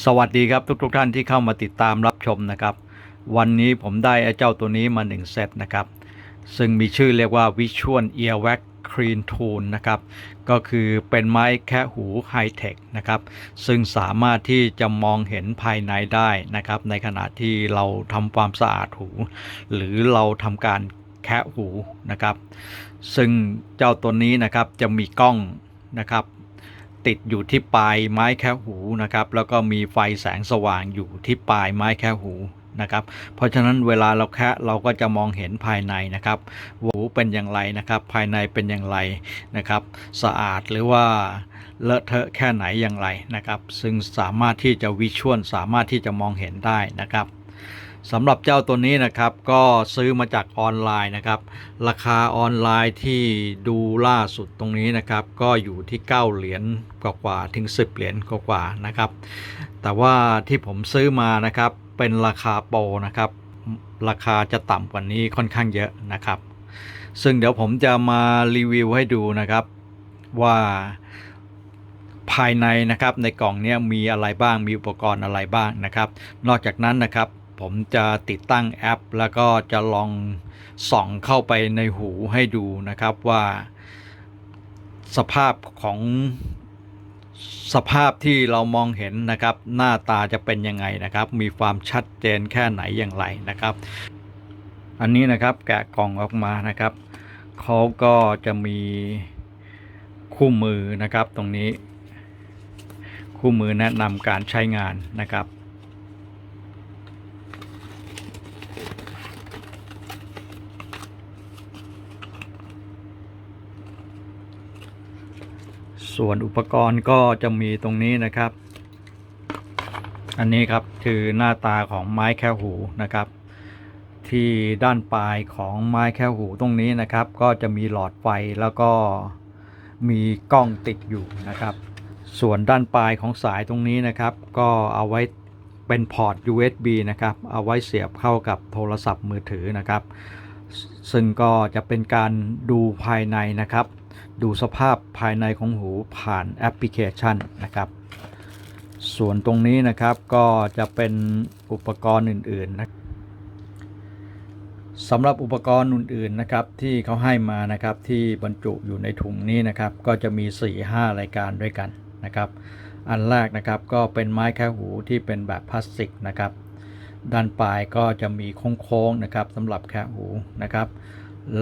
สวัสดีครับทุกๆทท่านที่เข้ามาติดตามรับชมนะครับ วันนี้ผมได้ไอ้เจ้าตัวนี้มา1เซตนะครับ ซึ่งมีชื่อเรียกว่า Visual Earwax Clean Tool นะครับ ก็คือเป็นไม้แคะหูไฮเทคนะครับ ซึ่งสามารถที่จะมองเห็นภายในได้นะครับ ในขณะที่เราทำความสะอาดหู หรือเราทำการแคะหูนะครับ ซึ่งเจ้าตัวนี้นะครับจะมีกล้องนะครับ ติดอยู่ที่ปลายไม้แค่หูนะครับ แล้วก็มีไฟแสงสว่างอยู่ที่ปลายไม้แค่หูนะครับ เพราะฉะนั้นเวลาเราแคะเราก็จะมองเห็นภายในนะครับหูเป็นอย่างไรนะครับ ภายในเป็นอย่างไรนะครับ สะอาดหรือว่าเลอะเทอะแค่ไหนอย่างไรนะครับ ซึ่งสามารถที่จะวิชวลสามารถที่จะมองเห็นได้นะครับ สำหรับเจ้าตัวนี้นะครับก็ซื้อมาจากออนไลน์นะครับ ราคาออนไลน์ที่ดูล่าสุดตรงนี้นะครับ ก็อยู่ที่ 9 เหรียญกว่าๆถึง 10 เหรียญกว่าๆนะครับ แต่ว่าที่ผมซื้อมานะครับ เป็นราคาโปรนะครับ ราคาจะต่ำกว่านี้ค่อนข้างเยอะนะครับ ซึ่งเดี๋ยวผมจะมารีวิวให้ดูนะครับว่าภายในนะครับในกล่องนี้มีอะไรบ้างมีอุปกรณ์อะไรบ้างนะครับ นอกจากนั้นนะครับ ผมจะติดตั้งแอป แล้วก็จะลองส่องเข้าไปในหูให้ดูนะครับว่าสภาพของสภาพที่เรามองเห็นนะครับ หน้าตาจะเป็นยังไงนะครับ มีความชัดเจนแค่ไหนอย่างไรนะครับ อันนี้นะครับแกะกล่องออกมานะครับเขาก็จะมีคู่มือนะครับตรงนี้ คู่มือแนะนำการใช้งานนะครับ ส่วนอุปกรณ์ก็จะมีตรงนี้นะครับ อันนี้ครับคือหน้าตาของไม้แค่หูนะครับ ที่ด้านปลายของไม้แค่หูตรงนี้นะครับ ก็จะมีหลอดไฟแล้วก็มีกล้องติดอยู่นะครับ ส่วนด้านปลายของสายตรงนี้นะครับ ก็เอาไว้เป็นพอร์ต USB นะครับ เอาไว้เสียบเข้ากับโทรศัพท์มือถือนะครับ ซึ่งก็จะเป็นการดูภายในนะครับ ดูสภาพภายในของหูผ่านแอปพลิเคชันนะครับ ส่วนตรงนี้นะครับก็จะเป็นอุปกรณ์อื่นๆนะสำหรับอุปกรณ์อื่นๆนะครับที่เขาให้มานะครับที่บรรจุอยู่ในถุงนี้นะครับก็จะมี 4-5 รายการด้วยกันนะครับ อันแรกนะครับก็เป็นไม้แค่หูที่เป็นแบบพลาสติกนะครับด้านปลายก็จะมีโค้งๆนะครับสำหรับแค่หูนะครับ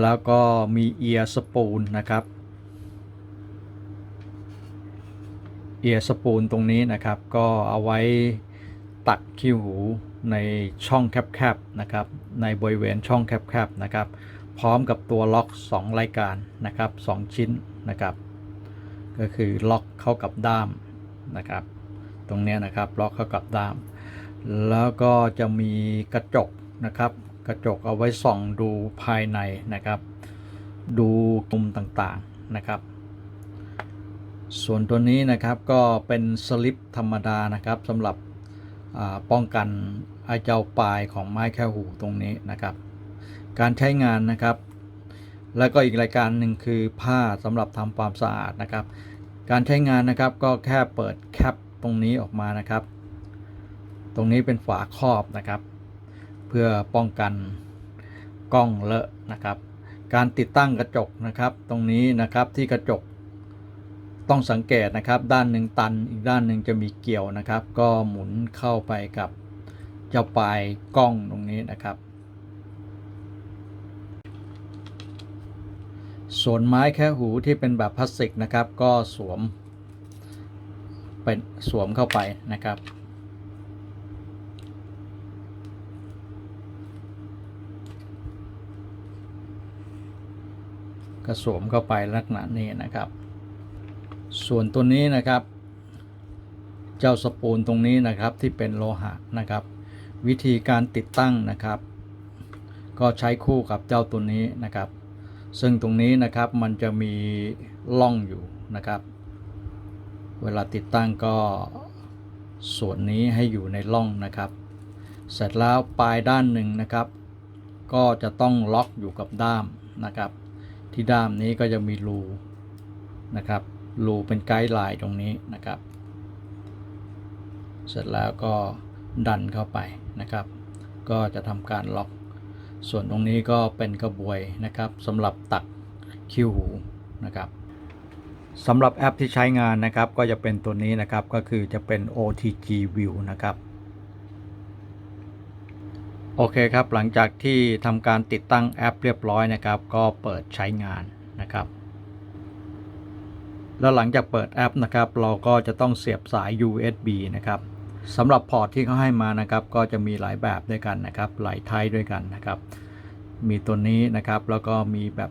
แล้วก็มีเอียร์สปูลนะครับ เอียสปูลตรงนี้นะครับ ก็เอาไว้ตักขี้หูในช่องแคบๆนะครับ ในบริเวณช่องแคบๆนะครับ พร้อมกับตัวล็อก 2 รายการนะครับ2ชิ้นนะครับ ก็คือล็อกเข้ากับด้ามนะครับ ตรงนี้นะครับล็อกเข้ากับด้าม แล้วก็จะมีกระจกนะครับ กระจกเอาไว้ส่องดูภายในนะครับ ดูมุมต่างๆนะครับ ส่วนตัวนี้นะครับก็เป็นสลิปธรรมดานะครับสำหรับป้องกันไอเจ้าปลายของไม้แค่หูตรงนี้นะครับ การใช้งานนะครับ แล้วก็อีกรายการหนึ่งคือผ้าสำหรับทำความสะอาดนะครับ การใช้งานนะครับก็แค่เปิดแคปตรงนี้ออกมานะครับ ตรงนี้เป็นฝาครอบนะครับ เพื่อป้องกันกล้องเลอะนะครับ การติดตั้งกระจกนะครับ ตรงนี้นะครับที่กระจก ต้องสังเกตนะครับด้านหนึ่งตันอีกด้านหนึ่งจะมีเกี่ยวนะครับ ก็หมุนเข้าไปกับเจ้าปลายกล้องตรงนี้นะครับ ส่วนไม้แค่หูที่เป็นแบบพลาสติกนะครับ ก็สวมเป็นสวมเข้าไปนะครับก็สวมเข้าไปลักษณะนี้นะครับ ส่วนตัวนี้นะครับ เจ้าสปูลตรงนี้นะครับที่เป็นโลหะนะครับ วิธีการติดตั้งนะครับ ก็ใช้คู่กับเจ้าตัวนี้นะครับ ซึ่งตรงนี้นะครับมันจะมีล่องอยู่นะครับ เวลาติดตั้งก็ส่วนนี้ให้อยู่ในล่องนะครับ เสร็จแล้วปลายด้านหนึ่งนะครับ ก็จะต้องล็อกอยู่กับด้ามนะครับ ที่ด้ามนี้ก็จะมีรูนะครับ รูเป็นไกด์ไลน์ตรงนี้นะครับ เสร็จแล้วก็ดันเข้าไปนะครับ ก็จะทำการล็อก ส่วนตรงนี้ก็เป็นกระบวยนะครับสำหรับตัดคิ้วหูนะครับสำหรับแอปที่ใช้งานนะครับ ก็จะเป็นตัวนี้นะครับก็คือจะเป็น OTG View นะครับโอเคครับ หลังจากที่ทำการติดตั้งแอปเรียบร้อยนะครับ ก็เปิดใช้งานนะครับ แล้วหลังจากเปิดแอปนะครับ เราก็จะต้องเสียบสาย USB นะครับสำหรับพอร์ตที่เขาให้มานะครับ ก็จะมีหลายแบบด้วยกันนะครับ หลายไทป์ด้วยกันนะครับ มีตัวนี้นะครับ แล้วก็มีแบบ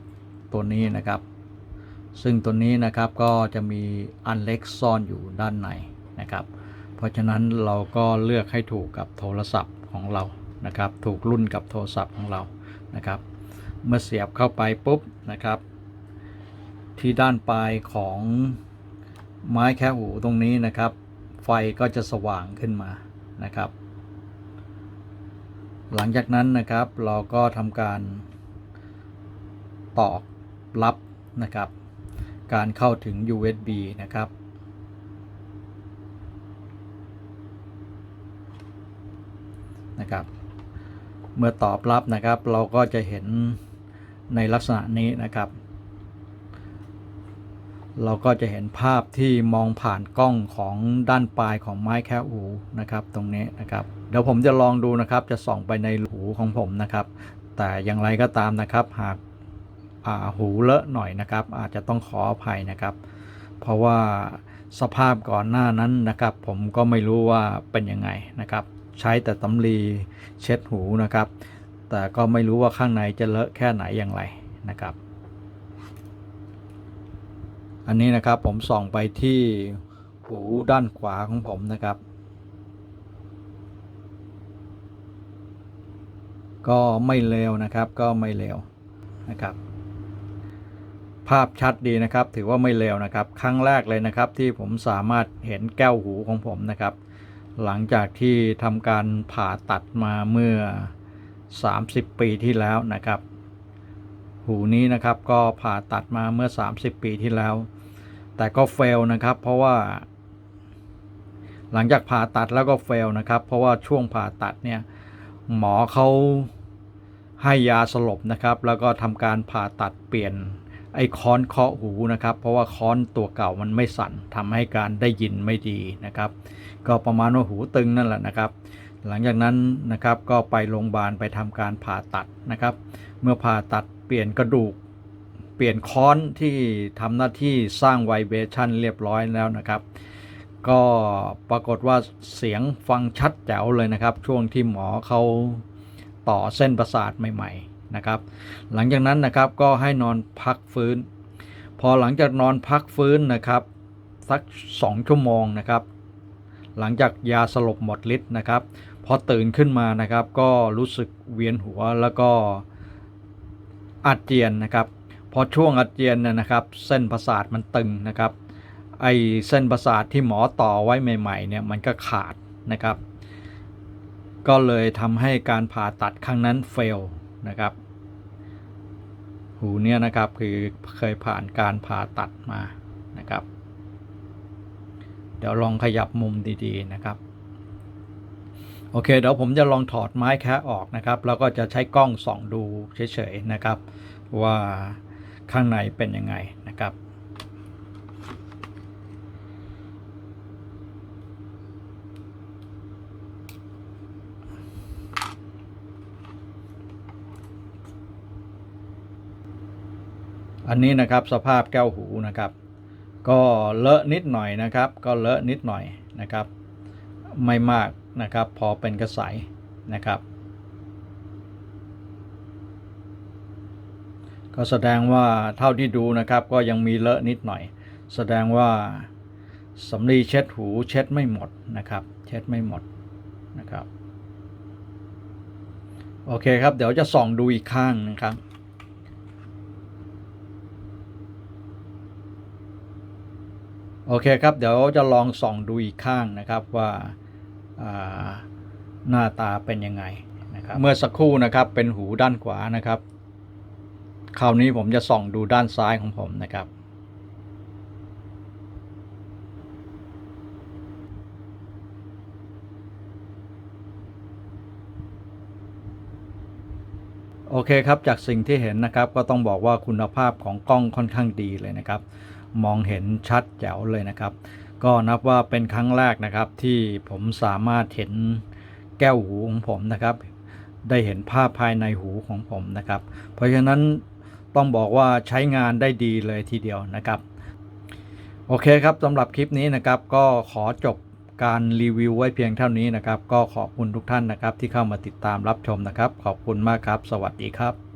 ตัวนี้นะครับ ซึ่งตัวนี้นะครับก็จะมีอันเล็กซ่อนอยู่ด้านในนะครับ เพราะฉะนั้นเราก็เลือกให้ถูกกับโทรศัพท์ของเรานะครับ ถูกรุ่นกับโทรศัพท์ของเรานะครับ เมื่อเสียบเข้าไปปุ๊บนะครับ ที่ด้านปลายของไม้แค่หูตรงนี้นะครับ ไฟก็จะสว่างขึ้นมานะครับ หลังจากนั้นนะครับเราก็ทำการตอกรับนะครับ การเข้าถึง USB นะครับ นะครับ เมื่อตอบรับนะครับเราก็จะเห็นในลักษณะนี้นะครับ เราก็จะเห็นภาพที่มองผ่านกล้องของด้านปลายของไม้แค่หูนะครับ ตรงนี้นะครับ เดี๋ยวผมจะลองดูนะครับ จะส่องไปในหูของผมนะครับ แต่อย่างไรก็ตามนะครับ หากาหูเลอะหน่อยนะครับ อาจจะต้องขออภัยนะครับ เพราะว่าสภาพก่อนหน้านั้นนะครับ ผมก็ไม่รู้ว่าเป็นยังไงนะครับ ใช้แต่ตำลีเช็ดหูนะครับ แต่ก็ไม่รู้ว่าข้างในจะเลอะแค่ไหนอย่างไรนะครับ อันนี้นะครับผมส่องไปที่หูด้านขวาของผมนะครับ ก็ไม่เลวนะครับก็ไม่เลวนะครับ ภาพชัดดีนะครับ ถือว่าไม่เลวนะครับ ครั้งแรกเลยนะครับที่ผมสามารถเห็นแก้วหูของผมนะครับ หลังจากที่ทำการผ่าตัดมาเมื่อ 30 ปีที่แล้วนะครับ หูนี้นะครับก็ผ่าตัดมาเมื่อ 30 ปีที่แล้ว แต่ก็เฟลนะครับ เพราะว่า หลังจากผ่าตัดแล้วก็เฟลนะครับ เพราะว่าช่วงผ่าตัดเนี่ยหมอเขาให้ยาสลบนะครับ แล้วก็ทำการผ่าตัดเปลี่ยนไอ้ค้อนเคาะหูนะครับ เพราะว่าค้อนตัวเก่ามันไม่สั่นทำให้การได้ยินไม่ดีนะครับ ก็ประมาณว่าหูตึงนั่นแหละนะครับ หลังจากนั้นนะครับก็ไปโรงพยาบาลไปทำการผ่าตัดนะครับ เมื่อผ่าตัดเปลี่ยนกระดูก เปลี่ยนค้อนที่ทำหน้าที่สร้างไวเบชันเรียบร้อยแล้วนะครับ ก็ปรากฏว่าเสียงฟังชัดแจ๋วเลยนะครับ ช่วงที่หมอเขาต่อเส้นประสาทใหม่ๆนะครับ หลังจากนั้นนะครับก็ให้นอนพักฟื้น พอหลังจากนอนพักฟื้นนะครับสักสองชั่วโมงนะครับ หลังจากยาสลบหมดฤทธิ์นะครับ พอตื่นขึ้นมานะครับ ก็รู้สึกเวียนหัวแล้วก็อาเจียนนะครับ พอช่วงอาเจียนเนยนะครับ เส้นประสาทมันตึงนะครับไอเส้นประสาทที่หมอต่อไว้ใหม่ๆเนี่ยมันก็ขาดนะครับ ก็เลยทำให้การผ่าตัดครั้งนั้นเฟลนะครับ หูเนี่ยนะครับคือเคยผ่านการผ่าตัดมานะครับ เดี๋ยวลองขยับมุมดีๆนะครับ โอเคเดี๋ยวผมจะลองถอดไม้แคะออกนะครับ แล้วก็จะใช้กล้องส่องดูเฉยๆนะครับ ว่า ข้างในเป็นยังไงนะครับ อันนี้นะครับสภาพแก้วหูนะครับ ก็เลอะนิดหน่อยนะครับ ก็เลอะนิดหน่อยนะครับ ไม่มากนะครับ พอเป็นกระสายนะครับ ก็แสดงว่าเท่าที่ดูนะครับก็ยังมีเลอะนิดหน่อย แสดงว่าสำลีเช็ดหูเช็ดไม่หมดนะครับ เช็ดไม่หมดนะครับ โอเคครับ เดี๋ยวจะส่องดูอีกข้างนะครับโอเคครับ เดี๋ยวจะลองส่องดูอีกข้างนะครับว่าาหน้าตาเป็นยังไงนะครับ เมื่อสักครู่นะครับเป็นหูด้านขวานะครับ คราวนี้ผมจะส่องดูด้านซ้ายของผมนะครับ โอเคครับจากสิ่งที่เห็นนะครับ ก็ต้องบอกว่าคุณภาพของกล้องค่อนข้างดีเลยนะครับ มองเห็นชัดแจ๋วเลยนะครับ ก็นับว่าเป็นครั้งแรกนะครับที่ผมสามารถเห็นแก้วหูของผมนะครับได้เห็นภาพภายในหูของผมนะครับ เพราะฉะนั้น ต้องบอกว่าใช้งานได้ดีเลยทีเดียวนะครับ โอเคครับสำหรับคลิปนี้นะครับก็ขอจบการรีวิวไว้เพียงเท่านี้นะครับ ก็ขอบคุณทุกท่านนะครับที่เข้ามาติดตามรับชมนะครับ ขอบคุณมากครับ สวัสดีครับ